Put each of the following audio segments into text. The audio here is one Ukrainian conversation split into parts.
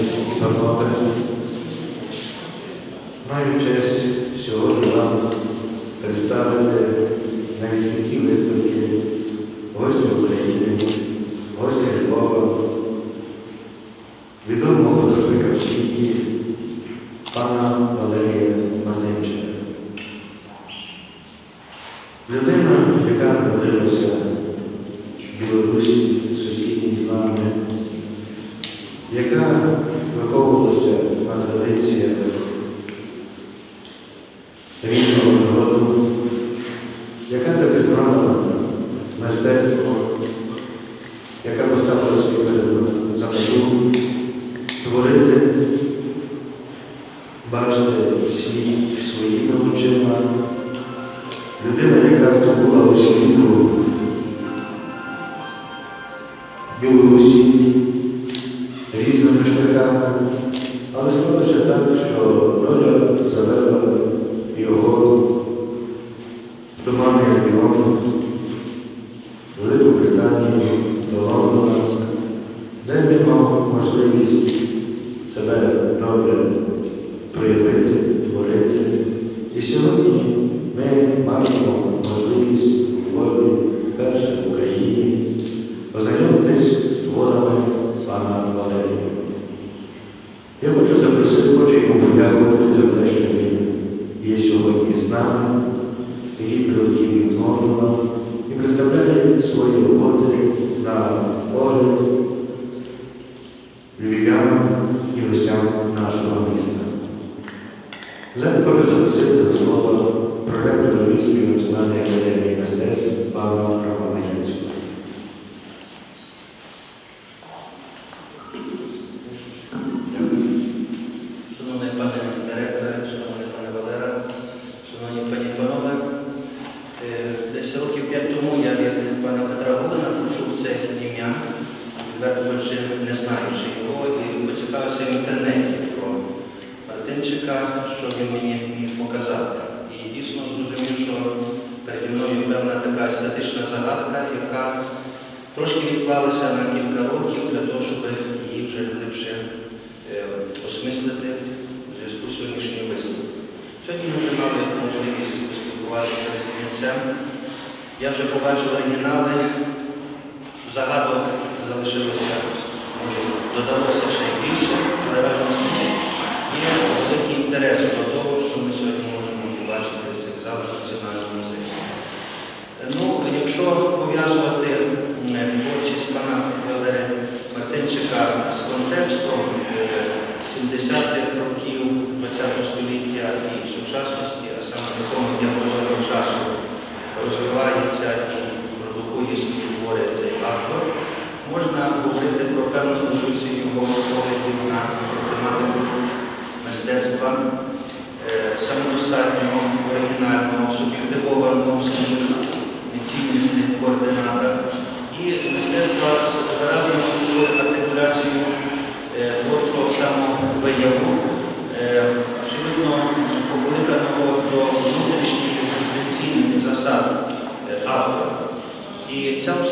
і панове, маю честь сьогодні вам представити навіть такі виставки гості України, гості Львова, відомого художника в світі, пана Валерія Мартинчика. Людина, яка народилася різними шляхами, але склалося так, що доля завела його в туманний регіон, Велику Британію, до Лондона, де він мав можливість себе добре проявити, творити. І сьогодні ми маємо можливість у Львові, вперше в Україні, познайомитись з творами пана Валерія. Я хочу запросити, хочу йому подякувати за те, що він є сьогодні з нами, який прилетів із Лондона і представляє свої роботи на огляд львів'янам і гостям нашого міста. Зараз хочу запросити до слова проректора Львівської національної академії мистецтв пана Романа Янцева. Дякую. Шановний пане директоре, шановний пане Валера, шановні пані і панове, е, десь років п'ять тому я від пана Петра Гулина почув це ім'я, відверто кажучи, не знаючи його, і поцікавився в інтернеті про Мартинчика, що він мені міг показати. І дійсно зрозумів, що переді мною певна естетична загадка, яка трошки відклалася на кілька років для того, щоб її вже глибше е, осмислити в зв'язку з сьогоднішньою виставкою. Сьогодні ми вже мали можливість поспілкуватися з митцем. Я вже побачив оригінали, загадок залишилося, додалося ще й більше, але разом з тим є великий інтерес до того, що ми сьогодні можемо побачити в цих залах Національного музею. Ну, якщо пов'язувати творчість пана Валерія Мартинчика з контекстом е, 70-х років ХХ століття і сучасності, а саме в такому діапазоні часу розвивається і продукує свої твори цей автор, можна говорити про певну еволюцію його поглядів на проблематику мистецтва, е, самодостатнього,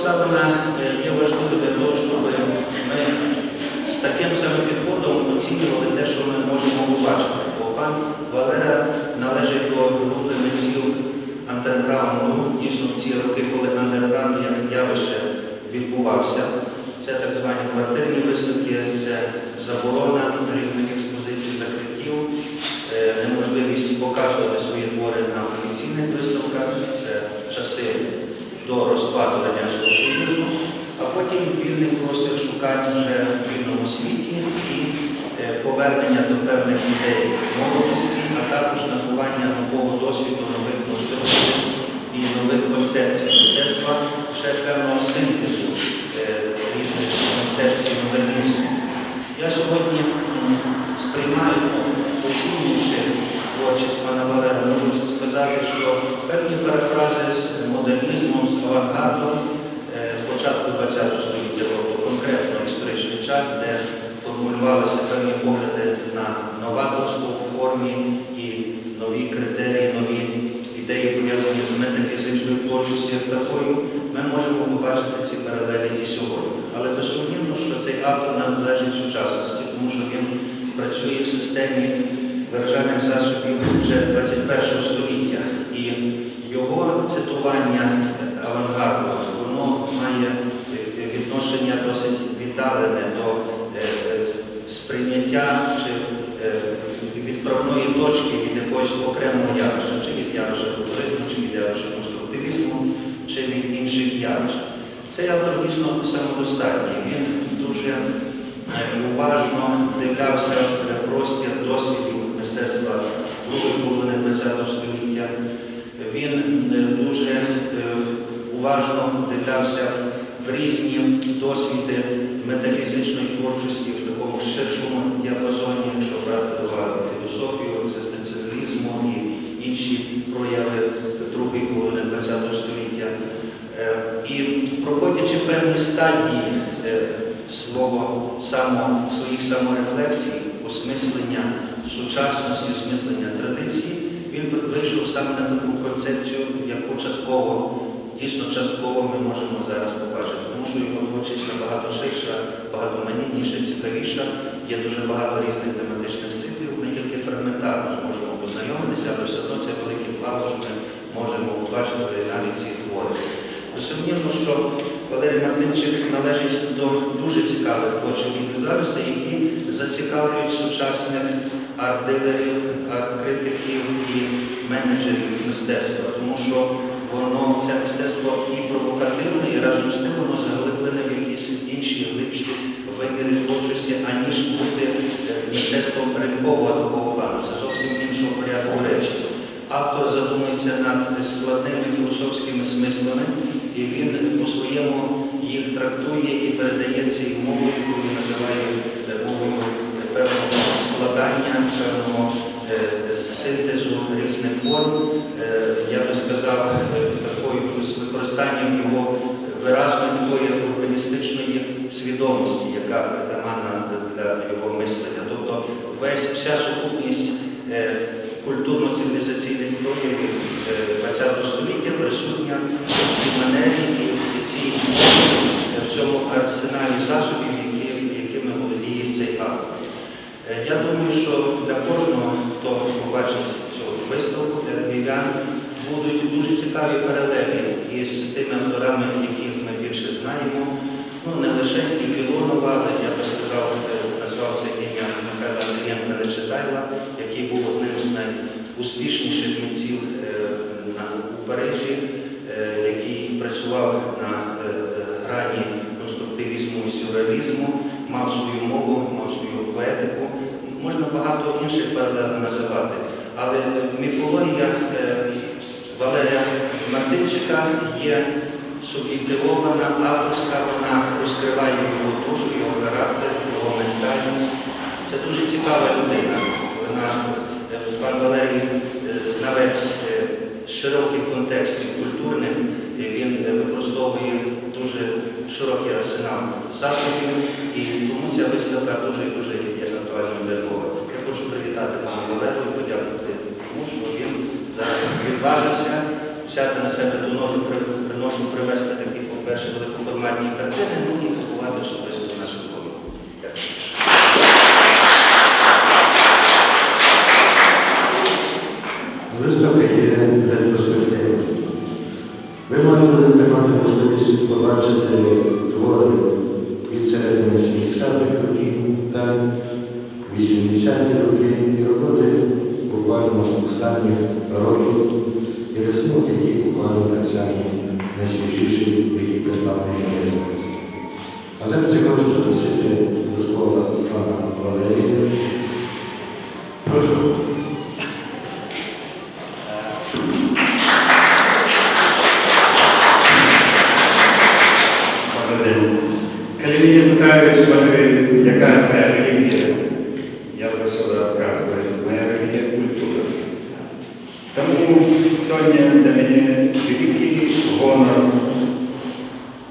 обставина е, є важливою для того, щоб ми з таким самим підходом оцінювали те, що ми можемо побачити. Бо пан Валера належить до групи митців андерграунду, дійсно в ці роки, коли андерграунд як явище відбувався. Це так звані квартирні виставки, це заборона потім вільний простір шукати вже в вільному світі і е, повернення до певних ідей молодості, а також набування нового досвіду, нових можливостей і нових концепцій мистецтва, ще певного синтезу е, різних концепцій модернізму. Я сьогодні сприймаю, ну, оцінюючи творчість пана Валера, можу сказати, що певні парафрази з модернізмом, з авангардом е, початку ХХ століття, тобто конкретно час, де формулювалися певні погляди на новаторство у формі і нові критерії, нові ідеї, пов'язані з метафізичною творчістю як такою, ми можемо побачити ці паралелі і сьогодні. Але безсумнівно, що цей автор належить сучасності, тому що він працює в системі виражальних засобів вже 21 століття. І його цитування авангарду, віддалене до е, е, сприйняття чи е, відправної точки від якогось окремого явища, чи від явища футуризму, чи від явища конструктивізму, чи від інших явищ. Цей автор дійсно самодостатній. Він дуже е, уважно дивлявся в простір досвідів мистецтва другої половини ХХ століття. Він е, дуже е, уважно дивлявся в різні досвіди метафізичної творчості в такому ширшому діапазоні, якщо брати до уваги філософію, екзистенціалізму і інші прояви другої половини ХХ століття. Е, І проходячи певні стадії е, свого само, своїх саморефлексій, осмислення сучасності, осмислення традицій, він вийшов саме на таку концепцію, яку частково, дійсно частково ми можемо зараз побачити, тому що його творчість набагато ширша, багатоманітніша, цікавіша, є дуже багато різних тематичних циклів, ми тільки фрагментарно можемо познайомитися, але все одно це великий план, що ми можемо побачити в оригіналі ці твори. Безсумнівно, що Валерій Мартинчик належить до дуже цікавих творчих індивідуальностей, які зацікавлюють сучасних арт-дилерів, арт-критиків і менеджерів мистецтва, тому що воно, це мистецтво і провокативне, і разом з тим воно заглиблене в якісь інші глибші виміри творчості, аніж бути е, мистецтвом ринкового такого плану. Це зовсім іншого порядку речі. Автор задумується над складними філософськими смислами, і він по-своєму їх трактує і передає цією мовою, яку він називає е, мовою е, певного складання, певного синтезу форм. Е, Я би сказав, е, такою з використанням його виразної такої урбаністичної свідомості, яка притаманна для його мислення. Тобто весь вся сукупність е, культурно-цивілізаційних проявів ХХ століття присутня в цій манері і в цій в цьому арсеналі засобів, які, якими володіє цей автор. Я думаю, що для кожного, хто побачить цю виставку, для будуть дуже цікаві паралелі із тими авторами, яких ми більше знаємо. Ну, не лише і Філонова, але я би сказав, е, назвав це ім'я Михайла Андрієнка Нечитайла, який був одним з найуспішніших митців е, у Парижі, е, який працював на грані конструктивізму і сюрреалізму, мав свою мову, мав свою поетику. Можна багато інших паралелей називати, але міфологія е, Валерія Мартинчика є суб'єктивована, авторська, вона розкриває його душу, його характер, його ментальність. Це дуже цікава людина. Вона, е, пан Валерій, е, знавець широких контекстів культурних, він використовує дуже широкий арсенал засобів, і тому ця виставка дуже дуже є актуальною для Львова. Я хочу привітати пана Валерію, подякувати тому, що він зараз відважився взяти на себе ту ножу, при- ношу привезти такі, по-перше, великоформатні картини, ну і побувати особисто нашу коміку. Виставка є ретроспективна. Ви мали будете мати можливість побачити твори від середини 70-х років та 80-ті роки і роботи буквально останніх років і рисунок, які буквально так само найсвіжіші, які представлені на виставці. А зараз я хочу запросити до слова пана Валерія. Прошу. Питають, скажи, яка твоя релігія, я завжди відказую, моя релігія культура. Тому сьогодні для мене великий гонор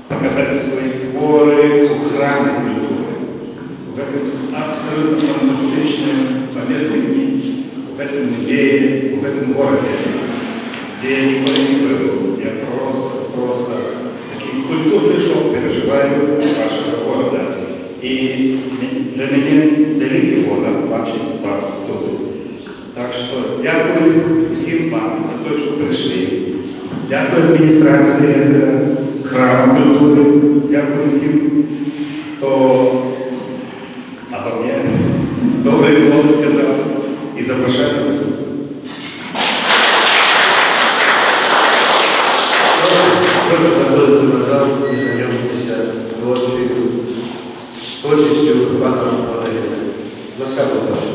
показати свої твори у храмі культури. В этом абсолютно фантастичном помешкании, в этом музее, в этом городе, где я никогда не был. Я просто, просто такий культурний шок переживаю вашого города. І для мене великий honor бачити вас тут. Так що дякую усім вам за те, що прийшли. Дякую адміністрації е, храму культури. Дякую всім, хто обо мне добре слово сказав і запрошую вас. Прошу заходити на зал і знайомитися з творчістю, творчістю пана Валерія. Ласкаво прошу.